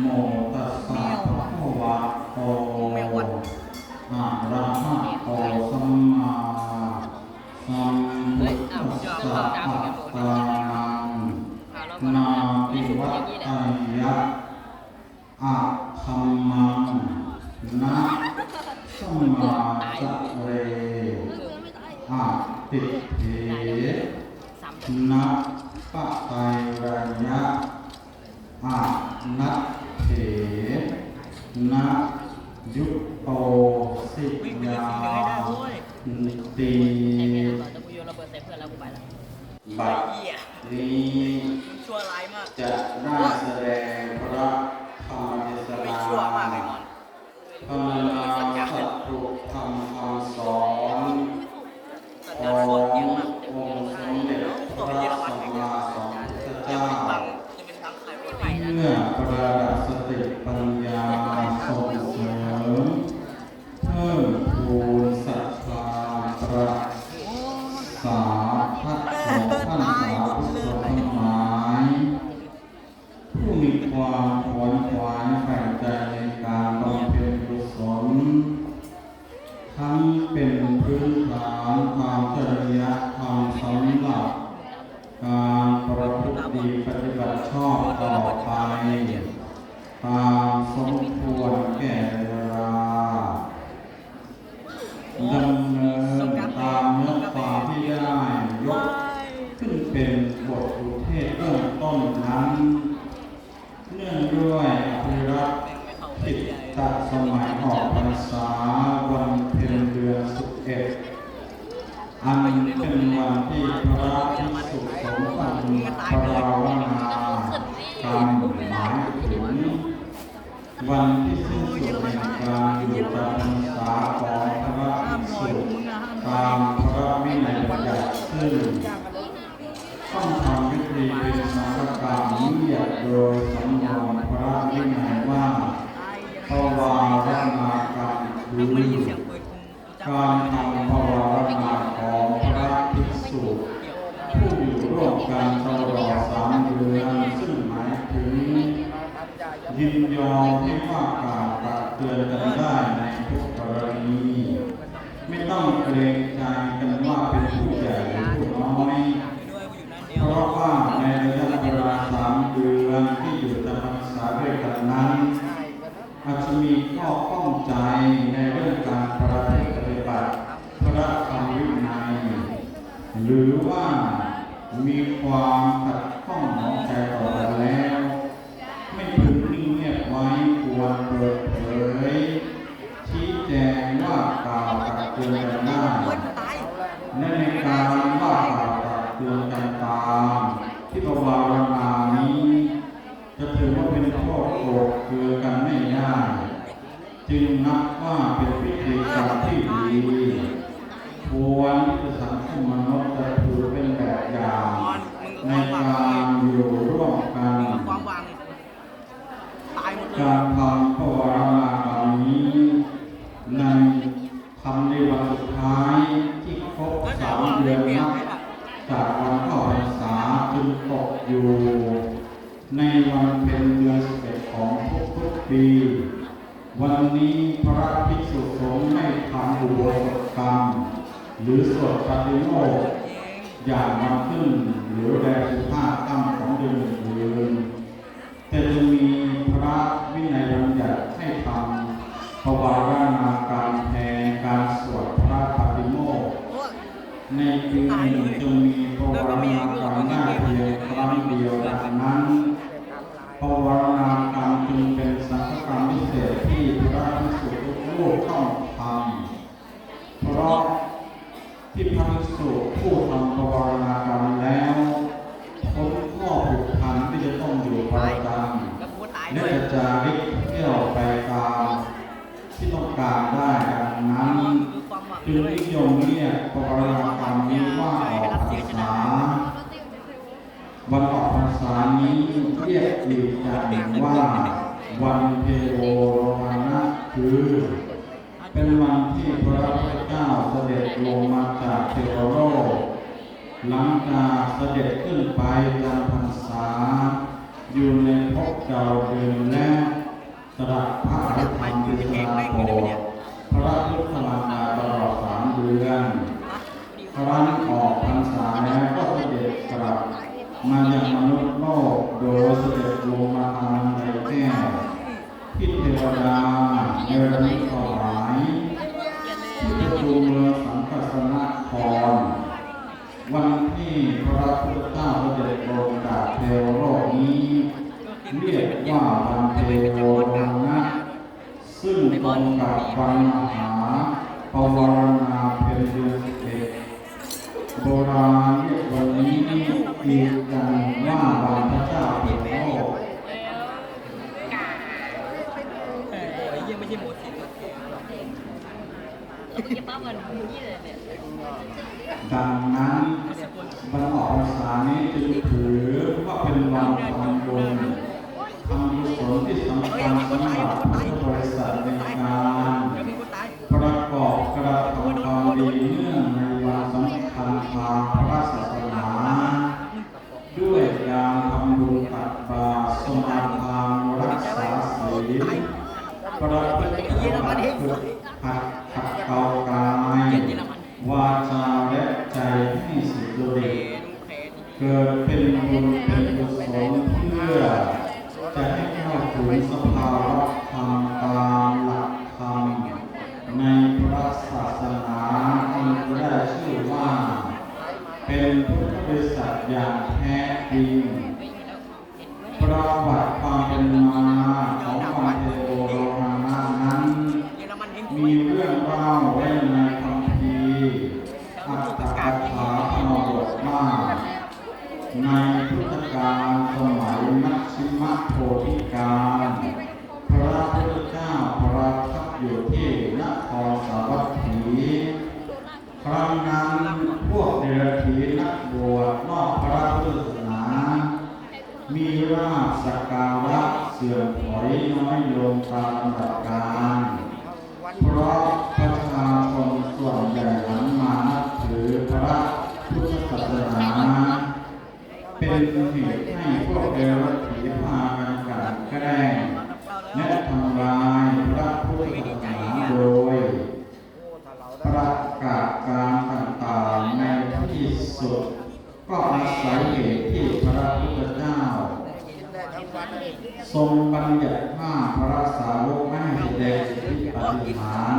โมตัสสะภะคะวะโตอะระหะโตสัมมาสัมพุทธัสสะอัตตานังนาติวัตตายะอะธัมมังนะสัมมาสัเรอะติเถนัปะไตรัญญะ อานัตเถนะยุโตสิยาตีบัดนี้ชั่วร้ายมากจะได้แสดงพระธรรมเทศนาพรรณนาสัตถุธรรมคำสอนสัญของ ระดับสติปัญญาส่งเสริมเพิ่มพูนศรัทธาประสาพัฒของท่านสาธุชนทั้งหลายผู้มีความขวนขวายใฝ่ใจในการบำเพ็ญกุศลทั้งเป็นพื้นฐานทาง อันเป็นวันที่พระภิกษุสงฆ์อันปรารณากรรมหมายถึงวันที่สิ้นสุดแห่งการอยู่จำพรรษาของพระภิกษุตามพระวินัยบัญญัติซึ่งต้องทำพิธีเป็นสังฆกรรมเรียกโดยสำนวนพระวินัยว่าภวารณากรรมหรือไม่ได้ยินเสียงปืนกูการทำภาวาของพระ ภิกษุผู้อยู่ร่วมกันตลอดสามเดือนซึ่งหมายถึงยินยอมให้ว่ากล่าวตักเตือนกันได้ในทุกกรณีไม่ต้องเกรงใจกันว่าเป็นผู้ใหญ่หรือผู้น้อย เพราะว่าในระยะเวลาสามเดือนที่อยู่จำพรรษาด้วยกันนั้นอาจจะมีข้อข้องใจในเรื่องการประพฤติปฏิบัติพระธรรมวินัย หรือว่ามีความขัดข้องหมองใจต่อกันแล้ว ไม่พึงนิ่งเงียบไว้ควรเปิดเผยชี้แจงว่ากล่าวตักเตือนกันได้โอ้ยกูตายและในการว่ากล่าวตักเตือนกันตามที่ประวารณานี้ จะถือว่าเป็นโทษโกรธเคืองกันไม่ได้จึงนับว่าเป็นพิธีกรรมที่ดีควรที่จะสังคม วันนี้พระภิกษุสงฆ์ไม่ทำอุโบสถกรรม หรือสวดปฏิโมกข์อย่างวันขึ้นหรือแรมสิบห้าค่ำของเดือนอื่นแต่จะมีพระวินัยบัญญัติให้ทำภาวนาการแทนการสวดพระปฏิโมกข์ในปีหนึ่งจะมีภาวนาการได้เพียงครั้งเดียวดังนั้นภาวนา ต้องทำเพราะที่พระสุผู้ทำบวนาการ อีกกันว่าบานพระเจ้าเปิดโลกยังไม่ใช่โมสิดังนั้นวันออกภาษานี้จึงถือว่าเป็นวันทำบุญ Ajá. พุทธกาลสมัยมัชชิมโพธิการพระพุทธเจ้าประทับอยู่ที่นครสาวัตถีครั้งนั้นพวกเดรัจฉีนักบวชนอกพระพุทธศาสนา มีราสกการะเสื่อมถอยน้อยลงตามลำดับการ เป็นเหตุให้พวกเดรัจฉีพากันกลั่นแกล้งและทำลายพระพุทธศาสนาโดยประกาศการต่างๆในที่สุด ก็อาศัยเหตุที่พระพุทธเจ้า ทรงบัญญัติห้าพระสาวกไม่ให้แสดงสิทธิปฏิหาร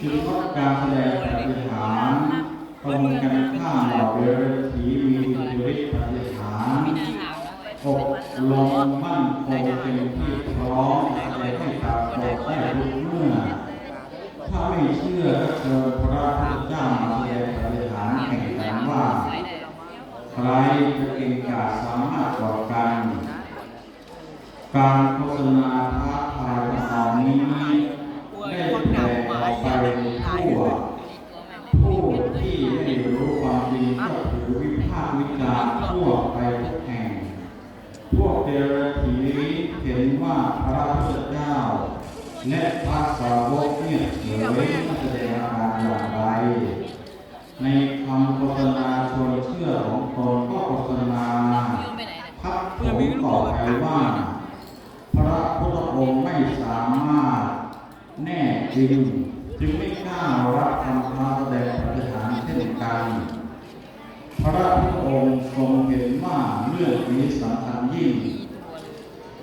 จึงงดการแสดงปฏิหารตรงกันข้ามเหล่าเดรัจฉีมีอิทธิฤทธิปฏิหารอบรมมั่นคงเป็นที่พร้อมแสดงให้ปรากฏได้ทุกเมื่อ ถ้าไม่เชื่อก็เชิญพระพุทธเจ้ามาแสดงปฏิหารแข่งกันว่า ใครจะเก่งกาจสามารถกว่ากัน การโฆษณาท้าทายเหล่านี้ พาการทั่วไปทุกแห่ง พวกเดรัจฉีเห็นว่าพระพุทธเจ้า และพระสาวกเนี่ยเฉยไม่แสดงอาการอย่างไร ในคำโฆษณาชวนเชื่อของตนก็โฆษณาพักผมต่อไปว่า พระพุทธองค์ไม่สามารถแน่จริงจึงไม่กล้ารับคำท้าแสดงปฏิหารย์เช่นกัน พ ระพุทธองค์ทรงเห็นว่าเรื่องนี้สำคัญยิ่ง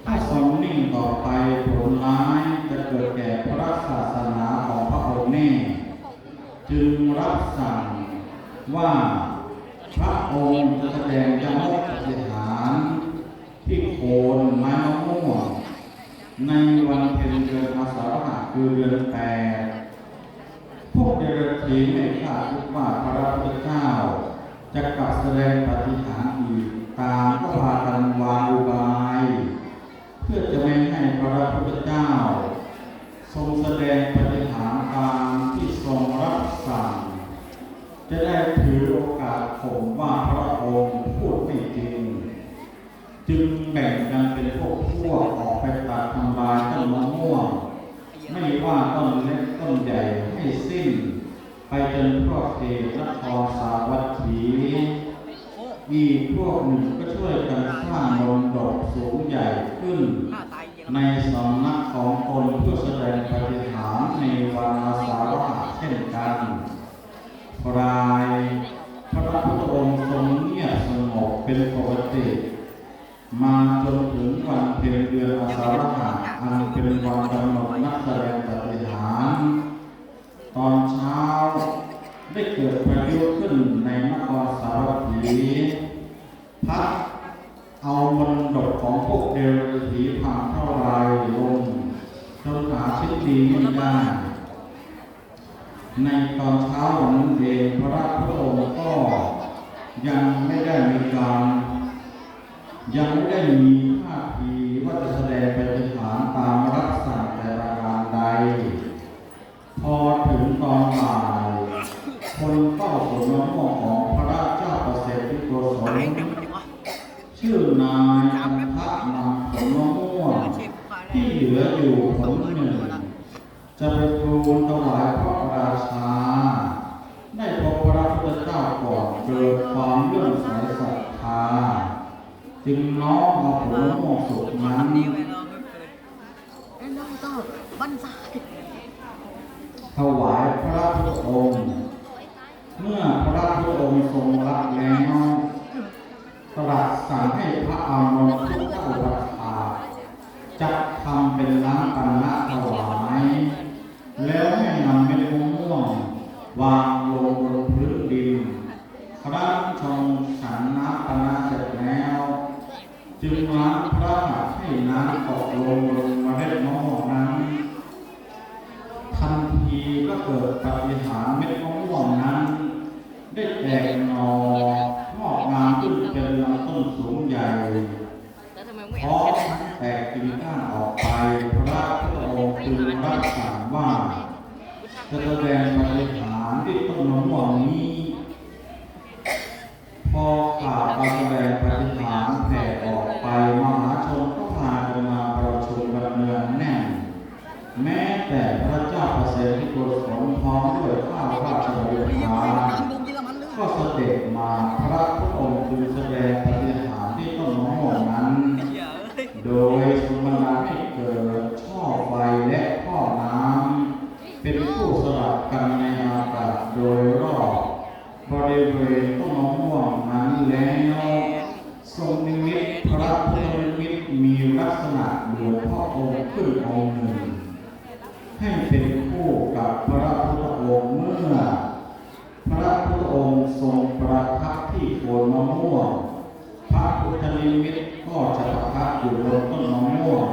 ถ้าทรงนิ่งต่อไปผลร้ายจะเกิดแก่พระศาสนาของพระองค์แน่ จึงรับสั่งว่าพระองค์จะแสดงยมกปฏิหารที่โคนไม้มะม่วงในวันเพ็ญเดือนอาสาฬหะคือเดือนแปดพวกเดรัจฉีไม่คาดคิดว่าพระพุทธเจ้า จะกลับแสดงปฏิหารอีกตามก็พากันวางอุบาย เพื่อจะไม่ให้พระพุทธเจ้า ทรงแสดงปฏิหารย์การที่ทรงรับสั่ง จะได้ถือโอกาสข่มว่าพระองค์พูดไม่จริง จึงแบ่งกันเป็นพวกพวกออกไปตัดทำลายต้นมะม่วง ไม่ว่าต้นเล็กต้นใหญ่ให้สิ้น ไปจนทั่วเขตนครสาวัตถีอีกพวกหนึ่งก็ช่วยกันสร้างมนดกสูงใหญ่ขึ้น ในสำนักของตนเพื่อแสดงปฏิหารในวันอาสาฬหะเช่นกันปลายพระพุทธองค์ทรงเงียบสงบเป็นปกติ มาจนถึงวันเพ็ญเดือนอาสาฬหะอันเป็นวันกำหนดนักแสดงปฏิหาร ตอนเช้าได้เกิดพายุขึ้นในนครสาวัตถีพัดเอามรดกของพวกเดรัจฉีพังเท่าไรลงจนหาชิ้นดีไม่ได้ ในตอนเช้าวันนั้นเองพระพุทธองค์ก็ยังไม่ได้มีการยังไม่ได้มีท่าทีว่าจะแสดงป มะม่วงที่เหลืออยู่ผลหนึ่งจะไปทูลถวายพระราชา ได้พบพระพุทธเจ้าก่อนเกิดความเลื่อมใสศรัทธา จึงน้อมเอาผลมะม่วงสุกนั้นดีไว้เราไม่เคยไอ้น้องก็บ้านซ้ายถวายพระพุทธองค์ เมื่อพระพุทธองค์ทรงรับแล้วตรัสสั่งให้พระอานนท์ทุกอุปถ จัดทำเป็นน้ำปันนะถวายแล้วให้นำเม็ดมะม่วงวางลงบนพื้นดินครั้นชงฉันน้ำปนนะเสร็จแล้ว จึงล้างพระหัตถ์ให้น้ำตกลงบนเมล็ดมะม่วงนั้นทันทีก็เกิดปฏิหารเม็ดมะม่วงนั้น ได้แตกหนองอกงามขึ้นเป็นลำต้นสูงใหญ่พอ แตกกิ่งก้านออกไปพระพุทธองค์จึงรับสั่งว่าจะแสดงปาฏิหารที่ต้นมะม่วงนี้ พอข่าวการแสดงปฏิหารแผ่ออกไปมหาชนก็พากันมาประชุมกันเนืองแน่น แม้แต่พระเจ้าประเสริฐที่โกศลพร้อมด้วยข้าวราชบริไอ้เหี้าไม่รารก็เสด็จมาพระพุทธองค์จึงแสดงปฏิหารที่ต้นมะม่วงนั้น ไอ้เหี้ยเอ้ย โดยทรงบันดาลให้เกิดช่อไฟและท่อน้ ผู้สลับกันในอากาศโดยรอบบริเวณต้นมะม่วงนั้นแล้วทรงนิมิตพระพุทธนิมิตมีลักษณะเหมือนพระองค์ขึ้นองค์หนึ่ง ให้เป็นคู่กับพระพุทธองค์เมื่อ พระพุทธองค์ทรงประทับที่โคนมะม่วง พระพุทธนิมิตก็จะประทับอยู่บนต้นมะม่วง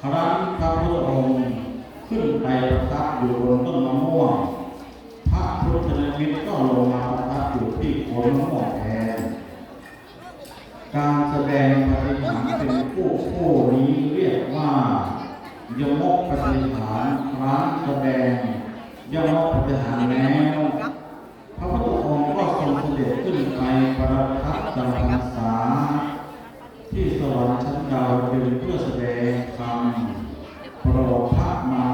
ครั้นพระพุทธองค์ ขึ้นไปประทับอยู่บนต้นมะม่วง พระพุทธนิมิตก็ลงมาประทับอยู่ที่โคนมะม่วงแทนการแสดงปฏิหารเป็นคู่คู่นี้เรียกว่ายมกปฏิหารรั้นแสดงยมกปฏิหารแล้วพระพุทธองค์ก็ทรงเสด็จขึ้นไปประทับจำพรรษาที่สวรรค์ชั้นดาวดึงเพื่อแสดงธรรมโปรดพระมา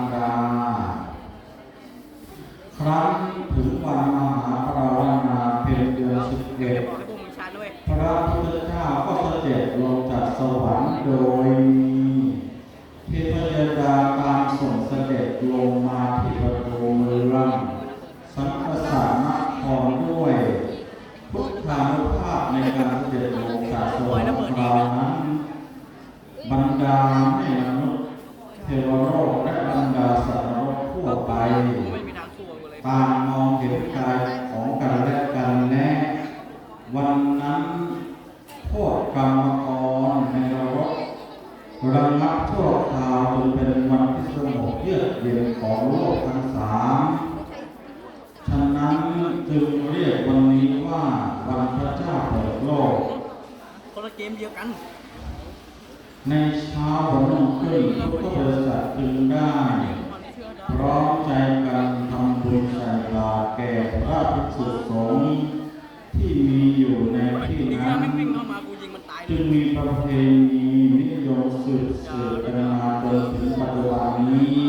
ถึงปัจจุบันนี้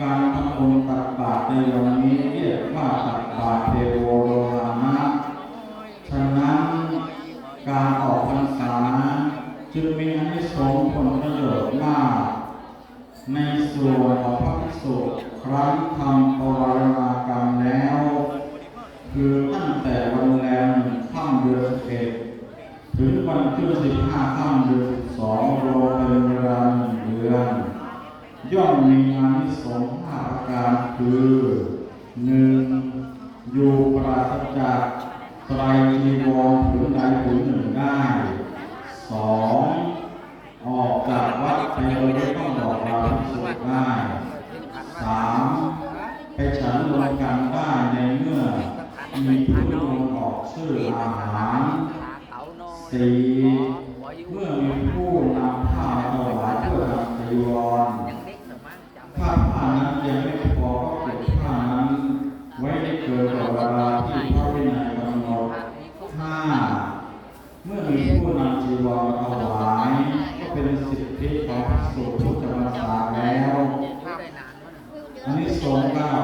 การทำบุญตักบาตรในวันนี้เรียกว่าตักบาตรเทโวโลหานะฉะนั้นการออกพรรษาจึงมีอนิสงส์ผลประโยชน์มาก ในส่วนของพระภิกษุครั้งทำปวารณากรรมแล้ว คือตั้งแต่วันแรมหนึ่งค่ำเดือนสิบเอ็ดถึงวันขึ้นสิบห้าค่ำเดือนสิบสองรวมเป็นเวลาหนึ่งเดือน ย่อมมีอานิสงส์ห้าประการคือหนึ่งอยู่ปราศจากไตรจีวรผืนใดผืนหนึ่งได้สองออกจากวัดไปโดยไม่ต้องบอกลาภิกษุได้สามไปฉันรวมกันได้ในเมื่อมีผู้ลงออกชื่ออาหารสี่เมื่อ อันนี้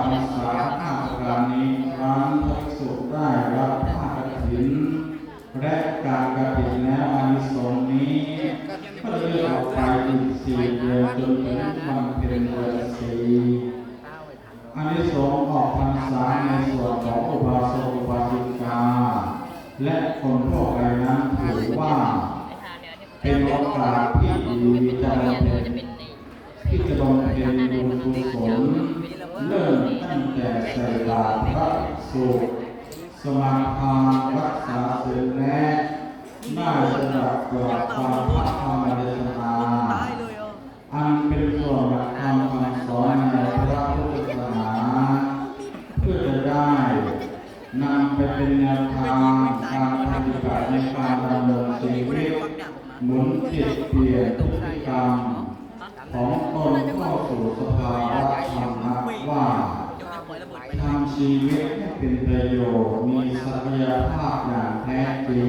ได้สดับกราบฟังพระธรรมเทศนาตายเลยเอออันเป็นส่วนหลักธรรมคำสอนในพระพุทธศาสนาเพื่อจะได้นำไปเป็นแนวทางการปฏิบัติในการดำเนินชีวิตหมุนจิตเปลี่ยนพฤติกรรมของตนเข้าสู่สภาวะธรรมะว่าทำชีวิตให้เป็นประโยชน์มีศักยภาพอย่างแท้จริง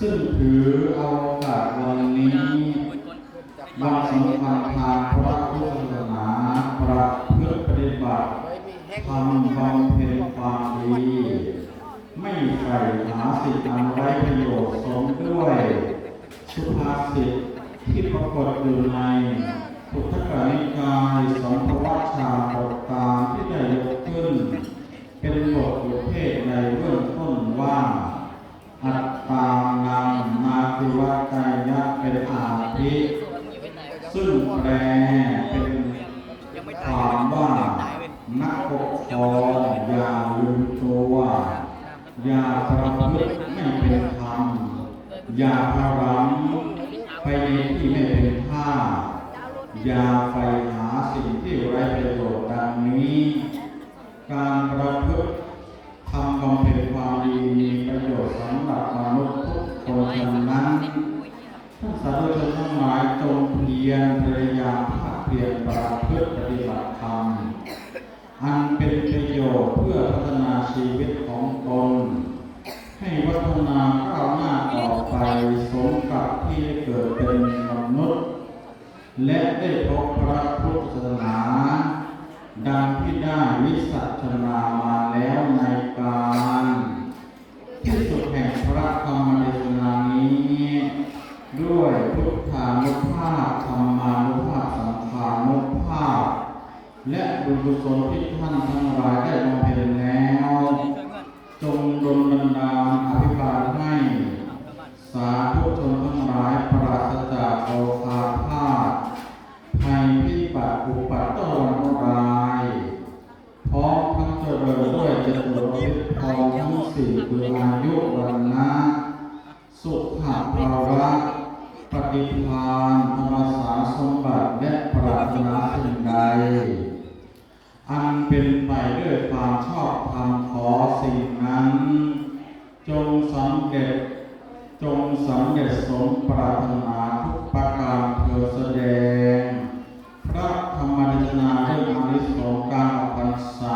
ซึ่งถือเอาโอกาสวันนี้วันสำคัญทางพระพุทธศาสนาประพฤติปฏิบัติทำบำเพ็ญความดี ไม่ใฝ่หาสิ่งอันไร้ประโยชน์สมด้วย สุภาษิตที่ปรากฏอยู่ในพุทธกานิกายสังฆวัชชาบทตามที่ได้ยกขึ้น เป็นบทเทศในเบื้องต้นว่า อัตตานังนาติวัตยะเป็นอาทิซึ่งแปลเป็นความว่านักปกครองอย่าลืมตัวอย่าประพฤติไม่เป็นธรรมอย่าพรำไปในที่ไม่เป็นท่าอย่าใฝ่หาสิ่งที่ไร้ประโยชน์ดังนี้ การประพฤติ ทำบำเพ็ญความดีมีประโยชน์สำหรับมนุษย์ทุกคนดังนั้นท่านสาธุชนทั้งหลายจงเพียรพยายามภาคเพียรประพฤติปฏิบัติธรรมอันเป็นประโยชน์เพื่อพัฒนาชีวิตของตนให้วัฒนาก้าวหน้าต่อไปสมกับที่เกิดเป็นมนุษย์ และได้พบพระพุทธศาสนา ดังที่ได้วิสัชนามาแล้วในการที่สุดแห่งพระธรรมเทศนานี้ ด้วยพุทธานุภาพธรรมานุภาพสังฆานุภาพ และบุญกุศลที่ท่านทั้งหลายได้บำเพ็ญแล้ว จงดลบันดาลอภิบาลให้ สาธุชนทั้งหลายปราศจากโอคาพาตภัยพิบัติอุปัตตวันรายพร้อม ทั้งเจริญด้วยจตุรพิธทองทั้งสี่คืออายุวันนะสุขภาวะปฏิภาณธรรมสารสมบัติและปรารถนาสิ่งใด อันเป็นไปด้วยความชอบธรรมขอสิ่งนั้น จงสำเร็จจงสำเร็จสมปรารถนาทุกประการเธอแสดง พระธรรมเทศนาเรื่องอานิสงส์การออกพรรษา